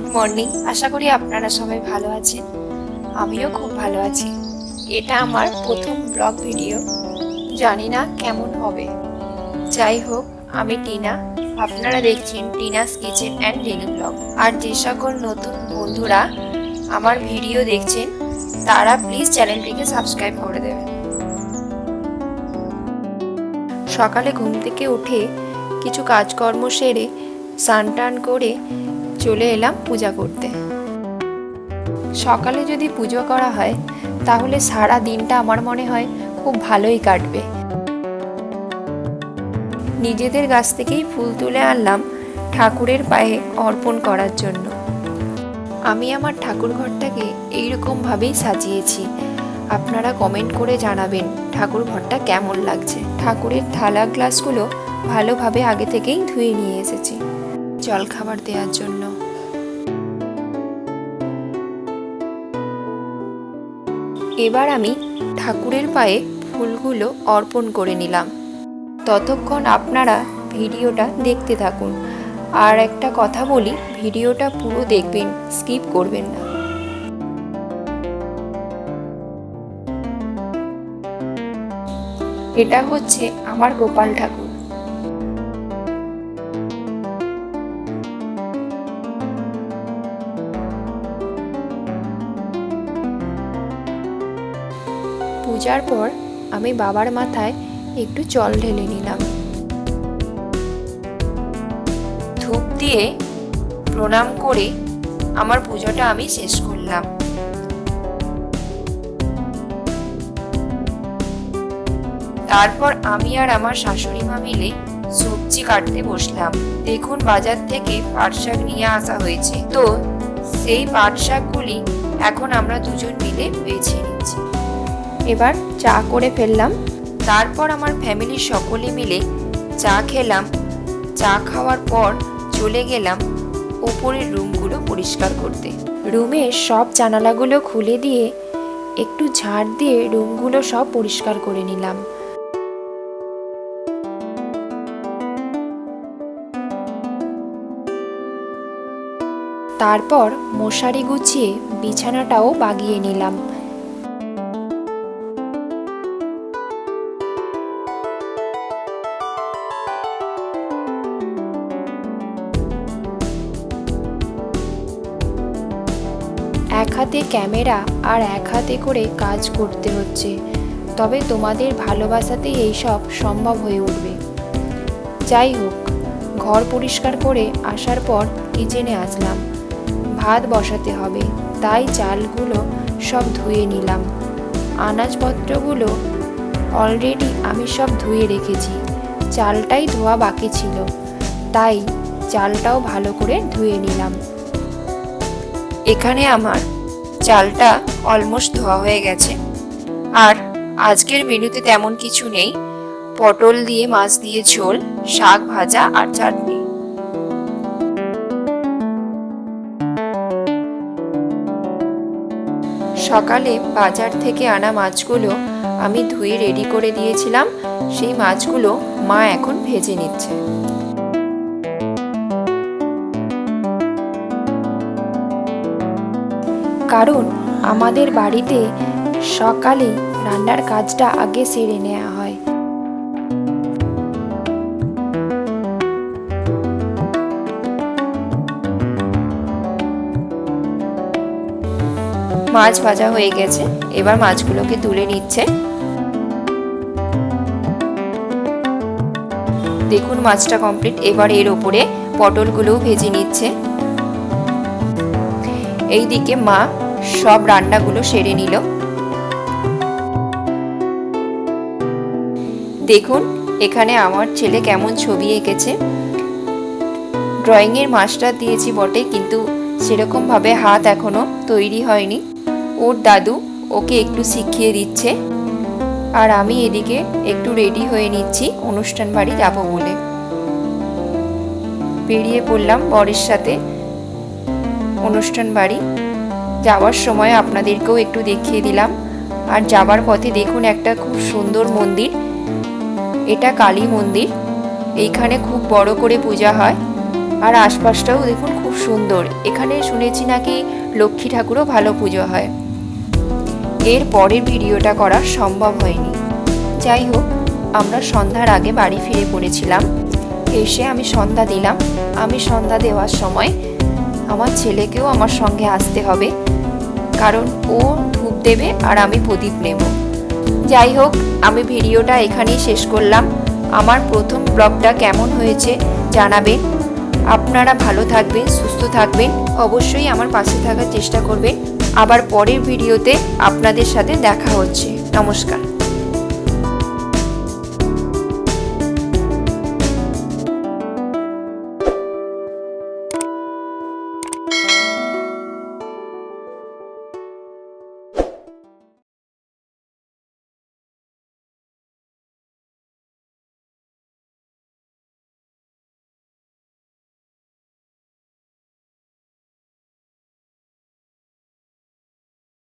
Good morning আশা করি আপনারা সবাই ভালো আছেন। আমিও খুব ভালো আছি। এটা আমার প্রথম ব্লগ ভিডিও। জানি না কেমন হবে। যাই হোক, আমি টিনা। আপনারা দেখছেন Tina's kitchen and daily blog. আর যে সকল নতুন বন্ধুরা আমার ভিডিও দেখছেন, তারা প্লিজ চ্যানেলটিকে সাবস্ক্রাইব করে দেবেন। সকালে ঘুম থেকে উঠে কিছু কাজকর্ম সেরে স্নান টান করে চলে এলাম পূজা করতে। সকালে যদি পুজো করা হয়, তাহলে সারা দিনটা আমার মনে হয় খুব ভালোই কাটবে। নিজেদের গাছ থেকেই ফুল তুলে আনলাম ঠাকুরের পায়ে অর্পণ করার জন্য। আমি আমার ঠাকুর ঘরটাকে এইরকমভাবেই সাজিয়েছি। আপনারা কমেন্ট করে জানাবেন ঠাকুর ঘরটা কেমন লাগছে। ঠাকুরের থালা গ্লাসগুলো ভালোভাবে আগে থেকেই ধুয়ে নিয়ে এসেছি। জল খাবার দেওয়ার জন্য এবার আমি ঠাকুরের পায়ে ফুলগুলো অর্পণ করে নিলাম। ততক্ষণ আপনারা ভিডিওটা দেখতে থাকুন। আর একটা কথা বলি, ভিডিওটা পুরো দেখবেন, স্কিপ করবেন না। এটা হচ্ছে আমার গোপাল ঠাকুর। পূজার পর আমি বাবার মাথায় একটু জল ঢেলে নিলাম। ধূপ দিয়ে প্রণাম করে আমার পুজোটা আমি শেষ করলাম। তারপর আমি আর আমার শাশুড়ি মা মিলে সবজি কাটতে বসলাম। দেখুন বাজার থেকে পাট শাক নিয়ে আসা হয়েছে। তো সেই পাট শাকগুলি এখন আমরা দুজন মিলে বেছে নিচ্ছি। এবার চা করে ফেললাম। তারপর আমার ফ্যামিলির সকলে মিলে চা খেলাম। চা খাওয়ার পর চলে গেলাম ওপরের রুমগুলো পরিষ্কার করতে। রুমের সব জানালাগুলো খুলে দিয়ে একটু ঝাড় দিয়ে রুমগুলো সব পরিষ্কার করে নিলাম। তারপর মশারি গুছিয়ে বিছানাটাও বাগিয়ে নিলাম। এক হাতে ক্যামেরা আর এক হাতে করে কাজ করতে হচ্ছে। তবে তোমাদের ভালোবাসাতেই এইসব সম্ভব হয়ে উঠবে। যাই হোক, ঘর পরিষ্কার করে আসার পর কিচেনে আসলাম। ভাত বসাতে হবে, তাই চালগুলো সব ধুয়ে নিলাম। আনাজপত্রগুলো অলরেডি আমি সব ধুয়ে রেখেছি। চালটাই ধোয়া বাকি ছিল, তাই চালটাও ভালো করে ধুয়ে নিলাম। এখানে আমার চালটা অলমোস্ট ধোয়া হয়ে গেছে। আর আজকের মেনুতে তেমন কিছু নেই। পটল দিয়ে, মাছ দিয়ে ঝোল, শাক ভাজা আর চাটনি। সকালে বাজার থেকে আনা মাছগুলো আমি ধুয়ে রেডি করে দিয়েছিলাম। সেই মাছগুলো মা এখন ভেজে নিচ্ছে। কারণ আমাদের বাড়িতে সকালে রান্নার কাজটা আগে সেরে নেওয়া হয়। মাছ ভাজা হয়ে গেছে। এবার মাছগুলোকে তুলে নিচ্ছে। দেখুন মাছটা কমপ্লিট এবার এর ওপরে পটলগুলোও ভেজে নিচ্ছে। এইদিকে মা সব রান্নাগুলো সেরে নিল। দেখুন, এখানে আমার ছেলে কেমন ছবি এঁকেছে। ড্রয়িংয়ের মাস্টার দিয়েছি বটে, কিন্তু সেরকমভাবে হাত এখনও তৈরি হয়নি। ওর দাদু ওকে একটু শিখিয়ে দিচ্ছে। আর আমি এদিকে একটু রেডি হয়ে নিচ্ছি, অনুষ্ঠান বাড়ি যাব বলে। বেরিয়ে পড়লাম বরের সাথে অনুষ্ঠান বাড়ি। যাওয়ার সময় আপনাদেরকেও একটু দেখিয়ে দিলাম। আর যাবার পথে দেখুন একটা খুব সুন্দর মন্দির। এটা কালী মন্দির। এইখানে খুব বড় করে পূজা হয়। আর আশপাশটাও দেখুন খুব সুন্দর। এখানে শুনেছি নাকি লক্ষ্মী ঠাকুরও ভালো পুজো হয়। এর পরের ভিডিওটা করা সম্ভব হয়নি। যাই হোক, আমরা সন্ধ্যার আগে বাড়ি ফিরে পড়েছিলাম। এসে আমি সন্ধ্যা দিলাম। আমি সন্ধ্যা দেওয়ার সময় আমার ছেলেকেও আমার সঙ্গে আসতে হবে। কারণ ও ধূপ দেবে আর আমি প্রদীপ নেব। যাই হোক, আমি ভিডিওটা এখানেই শেষ করলাম। আমার প্রথম ব্লগটা কেমন হয়েছে জানাবেন। আপনারা ভালো থাকবেন, সুস্থ থাকবেন। অবশ্যই আমার পাশে থাকার চেষ্টা করবেন। আবার পরের ভিডিওতে আপনাদের সাথে দেখা হচ্ছে। নমস্কার।